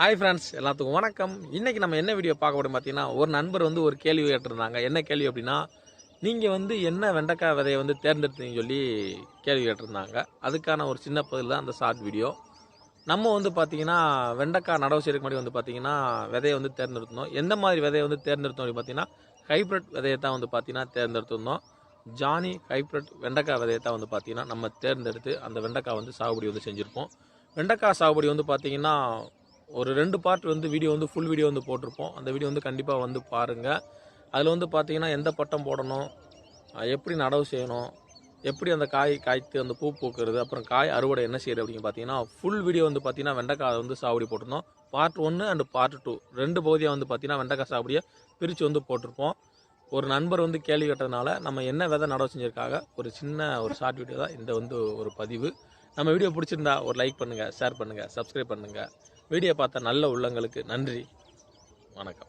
Hi friends எல்லாத்துக்கும் வணக்கம். இன்றைக்கி நம்ம என்ன வீடியோ பார்க்க போறோம் பார்த்தீங்கன்னா ஒரு நண்பர் வந்து ஒரு கேள்வி கேட்டிருந்தாங்க. என்ன கேள்வி அப்படின்னா நீங்கள் வந்து என்ன வெண்டைக்காய் விதையை வந்து தேர்ந்தெடுத்தீங்கன்னு சொல்லி கேள்வி கேட்டிருந்தாங்க. அதுக்கான ஒரு சின்ன பதில் தான் அந்த ஷார்ட் வீடியோ நம்ம வந்து பார்த்தீங்கன்னா வெண்டைக்காய் நடவு செய்யறதுக்கு முன்னாடி வந்து பார்த்தீங்கன்னா விதையை வந்து தேர்ந்தெடுத்தோம் எந்த மாதிரி விதையை வந்து தேர்ந்தெடுத்தோம் அப்படின்னு பார்த்தீங்கன்னா ஹைப்ரிட் விதையை தான் வந்து பார்த்தீங்கன்னா தேர்ந்தெடுத்திருந்தோம். ஜானி ஹைப்ரிட் வெண்டைக்காய் விதையை தான் வந்து பார்த்தீங்கன்னா நம்ம தேர்ந்தெடுத்து அந்த வெண்டைக்காய் வந்து சாகுபடி வந்து செஞ்சுருப்போம். வெண்டைக்காய் சாகுபடி வந்து பார்த்தீங்கன்னா ஒரு ரெண்டு பார்ட் வந்து வீடியோ வந்து ஃபுல் வீடியோ வந்து போட்டிருப்போம். அந்த வீடியோ வந்து கண்டிப்பாக வந்து பாருங்கள் அதில் வந்து பார்த்தீங்கன்னா எந்த பட்டம் போடணும் எப்படி நடவு செய்யணும் எப்படி அந்த காய் காய்த்து அந்த பூ பூக்கிறது அப்புறம் காய் அறுவடை என்ன செய்யுது அப்படின்னு பார்த்தீங்கன்னா ஃபுல் வீடியோ வந்து பார்த்தீங்கன்னா வெண்டைக்காய் வந்து சாகுபடி போட்டிருந்தோம். பார்ட் ஒன்று அண்ட் பார்ட் டூ ரெண்டு பகுதியாக வந்து பார்த்தீங்கன்னா வெண்டைக்காய் சாகுபடியை பிரித்து வந்து போட்டிருப்போம். ஒரு நண்பர் வந்து கேள்வி கேட்டதுனால நம்ம என்ன விதை நடவு செஞ்சுருக்காங்க ஒரு சின்ன ஒரு ஷார்ட் வீடியோ தான். இந்த வந்து ஒரு பதிவு. நம்ம வீடியோ பிடிச்சிருந்தா ஒரு லைக் பண்ணுங்கள் ஷேர் பண்ணுங்கள் சப்ஸ்கிரைப் பண்ணுங்கள் வீடியோ பார்த்த நல்ல உள்ளங்களுக்கு நன்றி. வணக்கம்.